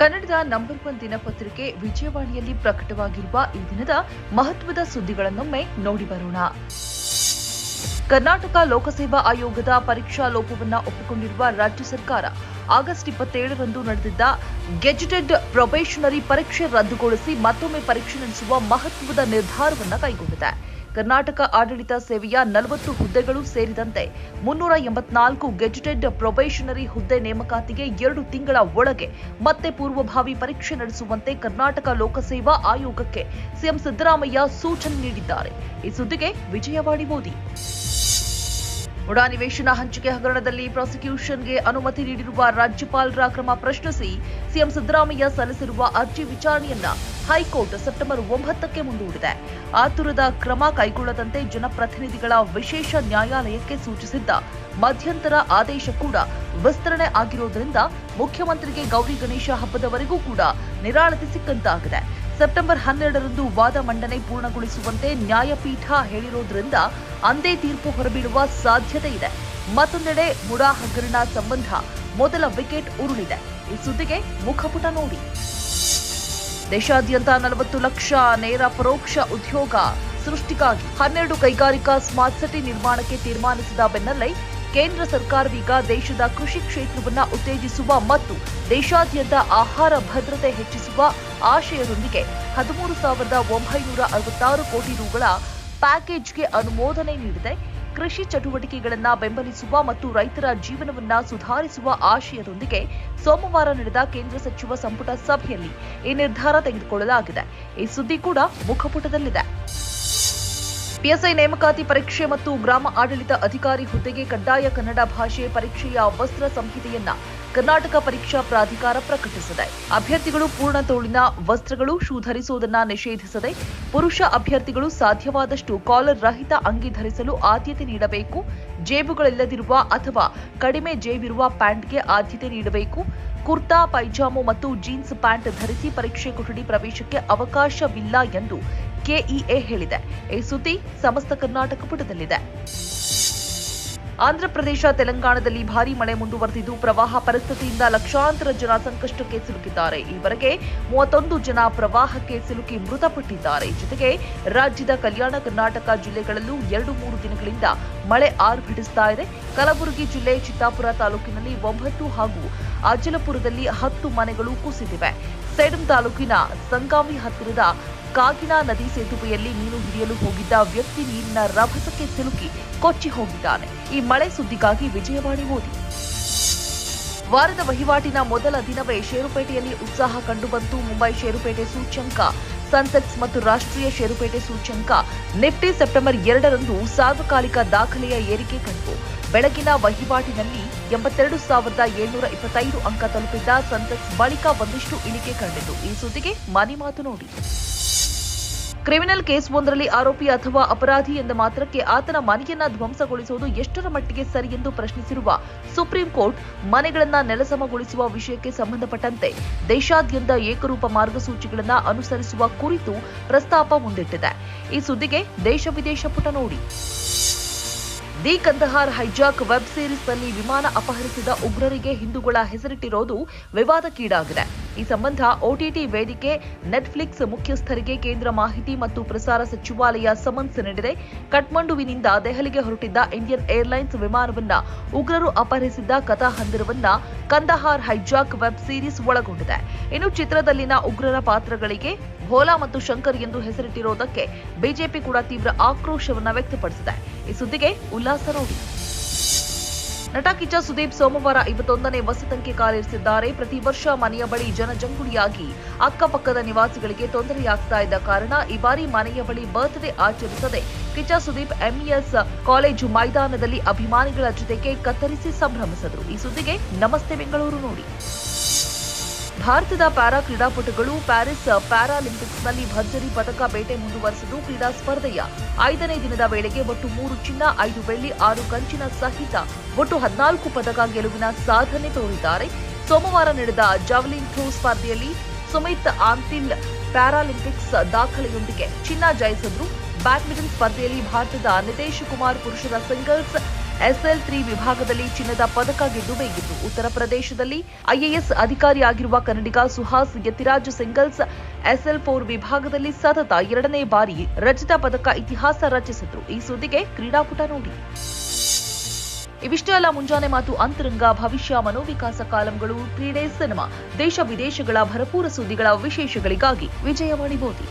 ಕನ್ನಡದ number one ದಿನಪತ್ರಿಕೆ ವಿಜಯವಾಣಿಯಲ್ಲಿ ಪ್ರಕಟವಾಗಿರುವ ಈ ದಿನದ ಮಹತ್ವದ ಸುದ್ದಿಗಳನ್ನೊಮ್ಮೆ ನೋಡಿ ಬರೋಣ. ಕರ್ನಾಟಕ ಲೋಕಸೇವಾ ಆಯೋಗದ ಪರೀಕ್ಷಾ ಲೋಪವನ್ನು ಒಪ್ಪಿಕೊಂಡಿರುವ ರಾಜ್ಯ ಸರ್ಕಾರ ಆಗಸ್ಟ್ ಇಪ್ಪತ್ತೇಳರಂದು ನಡೆದಿದ್ದ ಗೆಜೆಟೆಡ್ ಪ್ರೊಬೇಷನರಿ ಪರೀಕ್ಷೆ ರದ್ದುಗೊಳಿಸಿ ಮತ್ತೊಮ್ಮೆ ಪರೀಕ್ಷೆ ನಡೆಸುವ ಮಹತ್ವದ ನಿರ್ಧಾರವನ್ನು ಕೈಗೊಂಡಿದೆ. ಕರ್ನಾಟಕ ಆಡಳಿತ ಸೇವೆಯ ನಲವತ್ತು ಹುದ್ದೆಗಳು ಸೇರಿದಂತೆ ಮುನ್ನೂರ ಎಂಬತ್ನಾಲ್ಕು ಗೆಜೆಟೆಡ್ ಪ್ರೊಬೇಷನರಿ ಹುದ್ದೆ ನೇಮಕಾತಿಗೆ ಎರಡು ತಿಂಗಳ ಒಳಗೆ ಮತ್ತೆ ಪೂರ್ವಭಾವಿ ಪರೀಕ್ಷೆ ನಡೆಸುವಂತೆ ಕರ್ನಾಟಕ ಲೋಕಸೇವಾ ಆಯೋಗಕ್ಕೆ ಸಿಎಂ ಸಿದ್ದರಾಮಯ್ಯ ಸೂಚನೆ ನೀಡಿದ್ದಾರೆ. ಈ ಸುದ್ದಿಗೆ ವಿಜಯವಾಣಿ ಮೋದಿ. ಉಡಾ ನಿವೇಶನ ಹಂಚಿಕೆ ಹಗರಣದಲ್ಲಿ ಪ್ರಾಸಿಕ್ಯೂಷನ್ಗೆ ಅನುಮತಿ ನೀಡಿರುವ ರಾಜ್ಯಪಾಲರ ಕ್ರಮ ಪ್ರಶ್ನಿಸಿ ಸಿಎಂ ಸಿದ್ದರಾಮಯ್ಯ ಸಲ್ಲಿಸಿರುವ ಅರ್ಜಿ ವಿಚಾರಣೆಯನ್ನ ಹೈಕೋರ್ಟ್ ಸೆಪ್ಟೆಂಬರ್ ಒಂಬತ್ತಕ್ಕೆ ಮುಂದೂಡಿದೆ. ಆತುರದ ಕ್ರಮ ಕೈಗೊಳ್ಳದಂತೆ ಜನಪ್ರತಿನಿಧಿಗಳ ವಿಶೇಷ ನ್ಯಾಯಾಲಯಕ್ಕೆ ಸೂಚಿಸಿದ್ದ ಮಧ್ಯಂತರ ಆದೇಶ ಕೂಡ ವಿಸ್ತರಣೆ ಆಗಿರುವುದರಿಂದ ಮುಖ್ಯಮಂತ್ರಿಗೆ ಗೌರಿ ಗಣೇಶ ಹಬ್ಬದವರೆಗೂ ಕೂಡ ನಿರಾಳತೆ ಸಿಕ್ಕಂತಾಗಿದೆ. ಸೆಪ್ಟೆಂಬರ್ ಹನ್ನೆರಡರಂದು ವಾದ ಮಂಡನೆ ಪೂರ್ಣಗೊಳಿಸುವಂತೆ ನ್ಯಾಯಪೀಠ ಹೇಳಿರೋದ್ರಿಂದ ಅಂದೇ ತೀರ್ಪು ಹೊರಬೀಳುವ ಸಾಧ್ಯತೆ ಇದೆ. ಮತ್ತೊಂದೆಡೆ ಮುಡಾ ಹಗರಣ ಸಂಬಂಧ ಮೊದಲ ವಿಕೆಟ್ ಉರುಳಿದೆ. ಈ ಸುದ್ದಿಗೆ ಮುಖಪುಟ ನೋಡಿ. ದೇಶಾದ್ಯಂತ ನಲವತ್ತು ಲಕ್ಷ ನೇರ ಪರೋಕ್ಷ ಉದ್ಯೋಗ ಸೃಷ್ಟಿಗಾಗಿ ಹನ್ನೆರಡು ಕೈಗಾರಿಕಾ ಸ್ಮಾರ್ಟ್ ಸಿಟಿ ನಿರ್ಮಾಣಕ್ಕೆ ತೀರ್ಮಾನಿಸಿದ ಬೆನ್ನಲ್ಲೇ ಕೇಂದ್ರ ಸರ್ಕಾರವೀಗ ದೇಶದ ಕೃಷಿ ಕ್ಷೇತ್ರವನ್ನು ಉತ್ತೇಜಿಸುವ ಮತ್ತು ದೇಶಾದ್ಯಂತ ಆಹಾರ ಭದ್ರತೆ ಹೆಚ್ಚಿಸುವ ಆಶಯದೊಂದಿಗೆ ಹದಿಮೂರು ಸಾವಿರದ ಒಂಬೈನೂರ ಅರವತ್ತಾರು ಕೋಟಿ ರುಗಳ ಪ್ಯಾಕೇಜ್ಗೆ ಅನುಮೋದನೆ ನೀಡಿದೆ. ಕೃಷಿ ಚಟುವಟಿಕೆಗಳನ್ನು ಬೆಂಬಲಿಸುವ ಮತ್ತು ರೈತರ ಜೀವನವನ್ನ ಸುಧಾರಿಸುವ ಆಶಯದೊಂದಿಗೆ ಸೋಮವಾರ ನಡೆದ ಕೇಂದ್ರ ಸಚಿವ ಸಂಪುಟ ಸಭೆಯಲ್ಲಿ ಈ ನಿರ್ಧಾರ ತೆಗೆದುಕೊಳ್ಳಲಾಗಿದೆ. ಈ ಸುದ್ದಿ ಕೂಡ ಮುಖಪುಟದಲ್ಲಿದೆ. ಪಿಎಸ್ಐ ನೇಮಕಾತಿ ಪರೀಕ್ಷೆ ಮತ್ತು ಗ್ರಾಮ ಆಡಳಿತ ಅಧಿಕಾರಿ ಹುದ್ದೆಗೆ ಕಡ್ಡಾಯ ಕನ್ನಡ ಭಾಷೆ ಪರೀಕ್ಷೆಯ ವಸ್ತ್ರ ಸಂಹಿತೆಯನ್ನ ಕರ್ನಾಟಕ ಪರೀಕ್ಷಾ ಪ್ರಾಧಿಕಾರ ಪ್ರಕಟಿಸಿದೆ. ಅಭ್ಯರ್ಥಿಗಳು ಪೂರ್ಣ ತೋಳಿನ ವಸ್ತ್ರಗಳು ಶೂ ಧರಿಸುವುದನ್ನ ನಿಷೇಧಿಸದೆ ಪುರುಷ ಅಭ್ಯರ್ಥಿಗಳು ಸಾಧ್ಯವಾದಷ್ಟು ಕಾಲರ್ ರಹಿತ ಅಂಗಿ ಧರಿಸಲು ಆದ್ಯತೆ ನೀಡಬೇಕು, ಜೇಬುಗಳಿಲ್ಲದಿರುವ ಅಥವಾ ಕಡಿಮೆ ಜೇಬಿರುವ ಪ್ಯಾಂಟ್ಗೆ ಆದ್ಯತೆ ನೀಡಬೇಕು, ಕುರ್ತಾ, ಪೈಜಾಮು ಮತ್ತು ಜೀನ್ಸ್ ಪ್ಯಾಂಟ್ ಧರಿಸಿ ಪರೀಕ್ಷೆ ಕೊಠಡಿ ಪ್ರವೇಶಕ್ಕೆ ಅವಕಾಶವಿಲ್ಲ ಎಂದು ಕೆಇಎ ಹೇಳಿದೆ. ಈ ಸುದ್ದಿ ಸಮಸ್ತ ಕರ್ನಾಟಕ ಪುಟದಲ್ಲಿದೆ. ಆಂಧ್ರಪ್ರದೇಶ, ತೆಲಂಗಾಣದಲ್ಲಿ ಭಾರೀ ಮಳೆ ಮುಂದುವರೆದಿದ್ದು ಪ್ರವಾಹ ಪರಿಸ್ಥಿತಿಯಿಂದ ಲಕ್ಷಾಂತರ ಜನ ಸಂಕಷ್ಟಕ್ಕೆ ಸಿಲುಕಿದ್ದಾರೆ. ಈವರೆಗೆ ಮೂವತ್ತೊಂದು ಜನ ಪ್ರವಾಹಕ್ಕೆ ಸಿಲುಕಿ ಮೃತಪಟ್ಟಿದ್ದಾರೆ. ಜೊತೆಗೆ ರಾಜ್ಯದ ಕಲ್ಯಾಣ ಕರ್ನಾಟಕ ಜಿಲ್ಲೆಗಳಲ್ಲೂ ಎರಡು ಮೂರು ದಿನಗಳಿಂದ ಮಳೆ ಆರ್ಭಟಿಸ್ತಾ ಇದೆ. ಕಲಬುರಗಿ ಜಿಲ್ಲೆ, ಚಿತ್ತಾಪುರ ತಾಲೂಕಿನಲ್ಲಿ ಒಂಬತ್ತು ಹಾಗೂ ಅಜಲಪುರದಲ್ಲಿ ಹತ್ತು ಮನೆಗಳು ಕುಸಿದಿವೆ. ಸೇಡಂ ತಾಲೂಕಿನ ಸಂಗಾಮಿ ಹತ್ತಿರದ ಕಾಗಿನಾ ನದಿ ಸೇತುವೆಯಲ್ಲಿ ಮೀನು ಹಿಡಿಯಲು ಹೋಗಿದ್ದ ವ್ಯಕ್ತಿ ನೀರಿನ ರಭಸಕ್ಕೆ ಸಿಲುಕಿ ಕೊಚ್ಚಿ ಹೋಗಿದ್ದಾನೆ. ಈ ಮಳೆ ಸುದ್ದಿಗಾಗಿ ವಿಜಯವಾಣಿ ಮೋದಿ ವಾರದ ವಹಿವಾಟಿನ ಮೊದಲ ದಿನವೇ ಷೇರುಪೇಟೆಯಲ್ಲಿ ಉತ್ಸಾಹ ಕಂಡುಬಂತು. ಮುಂಬೈ ಷೇರುಪೇಟೆ ಸೂಚ್ಯಂಕ ಸನ್ಸೆಕ್ಸ್ ಮತ್ತು ರಾಷ್ಟ್ರೀಯ ಷೇರುಪೇಟೆ ಸೂಚ್ಯಂಕ. ನಿಫ್ಟಿ ಸೆಪ್ಟೆಂಬರ್ ಎರಡರಂದು ಸಾರ್ವಕಾಲಿಕ ದಾಖಲೆಯ ಏರಿಕೆ ಕಂಡು. ಬೆಳಗಿನ ವಹಿವಾಟಿನಲ್ಲಿ ಎಂಬತ್ತೆರಡು ಸಾವಿರದ ಏಳ್ನೂರ ಇಪ್ಪತ್ತೈದು ಅಂಕ ತಲುಪಿದ್ದ ಸನ್ಸೆಕ್ಸ್ ಬಳಿಕ ಒಂದಿಷ್ಟು ಇಳಿಕೆ ಕಂಡಿತು. ಈ ಸುದ್ದಿಗೆ ಮನೆ ಮಾತು ನೋಡಿ. ಕ್ರಿಮಿನಲ್ ಕೇಸ್ ಒಂದರಲ್ಲಿ ಆರೋಪಿ ಅಥವಾ ಅಪರಾಧಿ ಎಂದ ಮಾತ್ರಕ್ಕೆ ಆತನ ಮನೆಯನ್ನ ಧ್ವಂಸಗೊಳಿಸುವುದು ಎಷ್ಟರ ಮಟ್ಟಿಗೆ ಸರಿ ಎಂದು ಪ್ರಶ್ನಿಸಿರುವ ಸುಪ್ರೀಂ ಕೋರ್ಟ್, ಮನೆಗಳನ್ನ ನೆಲಸಮಗೊಳಿಸುವ ವಿಷಯಕ್ಕೆ ಸಂಬಂಧಪಟ್ಟಂತೆ ದೇಶಾದ್ಯಂತ ಏಕರೂಪ ಮಾರ್ಗಸೂಚಿಗಳನ್ನು ಅನುಸರಿಸುವ ಕುರಿತು ಪ್ರಸ್ತಾಪ ಮುಂದಿಟ್ಟಿದೆ. ಈ ಸುದ್ದಿಗೆ ದೇಶ ವಿದೇಶ ಪುಟ ನೋಡಿ. ದಿ ಕಂದಹಾರ್ ಹೈಜಾಕ್ ವೆಬ್ ಸೀರೀಸ್ನಲ್ಲಿ ವಿಮಾನ ಅಪಹರಿಸಿದ ಉಗ್ರರಿಗೆ ಹಿಂದೂಗಳ ಹೆಸರಿಟ್ಟಿರೋದು ವಿವಾದಕ್ಕೀಡಾಗಿದೆ. ಈ ಸಂಬಂಧ ಒಟಿಟಿ ವೇದಿಕೆ ನೆಟ್ಫ್ಲಿಕ್ಸ್ ಮುಖ್ಯಸ್ಥರಿಗೆ ಕೇಂದ್ರ ಮಾಹಿತಿ ಮತ್ತು ಪ್ರಸಾರ ಸಚಿವಾಲಯ ಸಮನ್ಸ್ ನೀಡಿದೆ. ಕಠ್ಮಂಡುವಿನಿಂದ ದೆಹಲಿಗೆ ಹೊರಟಿದ್ದ ಇಂಡಿಯನ್ ಏರ್ಲೈನ್ಸ್ ವಿಮಾನವನ್ನ ಉಗ್ರರು ಅಪಹರಿಸಿದ್ದ ಕಥಾಹಂದರವನ್ನ ಕಂದಹಾರ್ ಹೈಜಾಕ್ ವೆಬ್ ಸೀರೀಸ್ ಒಳಗೊಂಡಿದೆ. ಇನ್ನು ಚಿತ್ರದಲ್ಲಿನ ಉಗ್ರರ ಪಾತ್ರಗಳಿಗೆ ಭೋಲಾ ಮತ್ತು ಶಂಕರ್ ಎಂದು ಹೆಸರಿಟ್ಟಿರೋದಕ್ಕೆ ಬಿಜೆಪಿ ಕೂಡ ತೀವ್ರ ಆಕ್ರೋಶವನ್ನ ವ್ಯಕ್ತಪಡಿಸಿದೆ. ಈ ಸುದ್ದಿಗೆ ಉಲ್ಲಾಸ ನೋಡಿ. ನಟ ಕಿಚ್ಚ ಸುದೀಪ್ ಸೋಮವಾರ ಇಪ್ಪತ್ತೊಂದನೇ ವಸತಂಕೆ ಕಾಲಿರಿಸಿದ್ದಾರೆ. ಪ್ರತಿ ವರ್ಷ ಮನೆಯ ಬಳಿ ಜನಜಂಗುಳಿಯಾಗಿ ಅಕ್ಕಪಕ್ಕದ ನಿವಾಸಿಗಳಿಗೆ ತೊಂದರೆಯಾಗ್ತಾ ಇದ್ದ ಕಾರಣ ಈ ಬಾರಿ ಮನೆಯ ಬಳಿ ಬರ್ತ್ಡೇ ಆಚರಿಸದೆ ಕಿಚ್ಚ ಸುದೀಪ್ ಎಂಇಎಸ್ ಕಾಲೇಜು ಮೈದಾನದಲ್ಲಿ ಅಭಿಮಾನಿಗಳ ಜೊತೆಗೆ ಕತ್ತರಿಸಿ ಸಂಭ್ರಮಿಸಿದರು. ಈ ಸುದ್ದಿಗೆ ನಮಸ್ತೆ ಬೆಂಗಳೂರು ನೋಡಿ. ಭಾರತದ ಪ್ಯಾರಾ ಕ್ರೀಡಾಪಟುಗಳು ಪ್ಯಾರಿಸ್ ಪ್ಯಾರಾಲಿಂಪಿಕ್ಸ್ನಲ್ಲಿ ಭರ್ಜರಿ ಪದಕ ಬೇಟೆ ಮುಂದುವರೆಸಿದ್ದು ಕ್ರೀಡಾ ಸ್ಪರ್ಧೆಯ ಐದನೇ ದಿನದ ವೇಳೆಗೆ ಒಟ್ಟು ಮೂರು ಚಿನ್ನ, ಐದು ಬೆಳ್ಳಿ, ಆರು ಕಂಚಿನ ಸಹಿತ ಒಟ್ಟು ಹದಿನಾಲ್ಕು ಪದಕ ಗೆಲುವಿನ ಸಾಧನೆ ತೋರಿದ್ದಾರೆ. ಸೋಮವಾರ ನಡೆದ ಜಾವೆಲಿನ್ ಥ್ರೋ ಸ್ಪರ್ಧೆಯಲ್ಲಿ ಸುಮಿತ್ ಆಂತಿಲ್ ಪ್ಯಾರಾಲಿಂಪಿಕ್ಸ್ ದಾಖಲೆಯೊಂದಿಗೆ ಚಿನ್ನ ಜಯಿಸಿದ್ರು. ಬ್ಯಾಡ್ಮಿಂಟನ್ ಸ್ಪರ್ಧೆಯಲ್ಲಿ ಭಾರತದ ನಿತೇಶ್ ಕುಮಾರ್ ಪುರುಷರ ಸಿಂಗಲ್ಸ್ ಎಸ್ಎಲ್ ತ್ರೀ ವಿಭಾಗದಲ್ಲಿ ಚಿನ್ನದ ಪದಕ ಗೆದ್ದು ಉತ್ತರ ಪ್ರದೇಶದಲ್ಲಿ ಐಎಎಸ್ ಅಧಿಕಾರಿಯಾಗಿರುವ ಕನ್ನಡಿಗ Suhas Yathiraj singles SL four ವಿಭಾಗದಲ್ಲಿ ಸತತ ಎರಡನೇ ಬಾರಿ ರಜತ ಪದಕ ಇತಿಹಾಸ ರಚಿಸಿದ್ರು. ಈ ಸುದ್ದಿಗೆ ಕ್ರೀಡಾಕೂಟ ನೋಡಿ. ಇವಿಷ್ಟೇ ಅಲ್ಲ, ಮುಂಜಾನೆ ಮಾತು ಅಂತರಂಗ, ಭವಿಷ್ಯ, ಮನೋವಿಕಾಸ ಕಾಲಂಗಳು, ಕ್ರೀಡೆ, ಸಿನಿಮಾ, ದೇಶ ವಿದೇಶಗಳ ಭರಪೂರ ಸುದ್ದಿಗಳ ವಿಶೇಷಗಳಿಗಾಗಿ ವಿಜಯವಾಣಿ ಮೋದಿ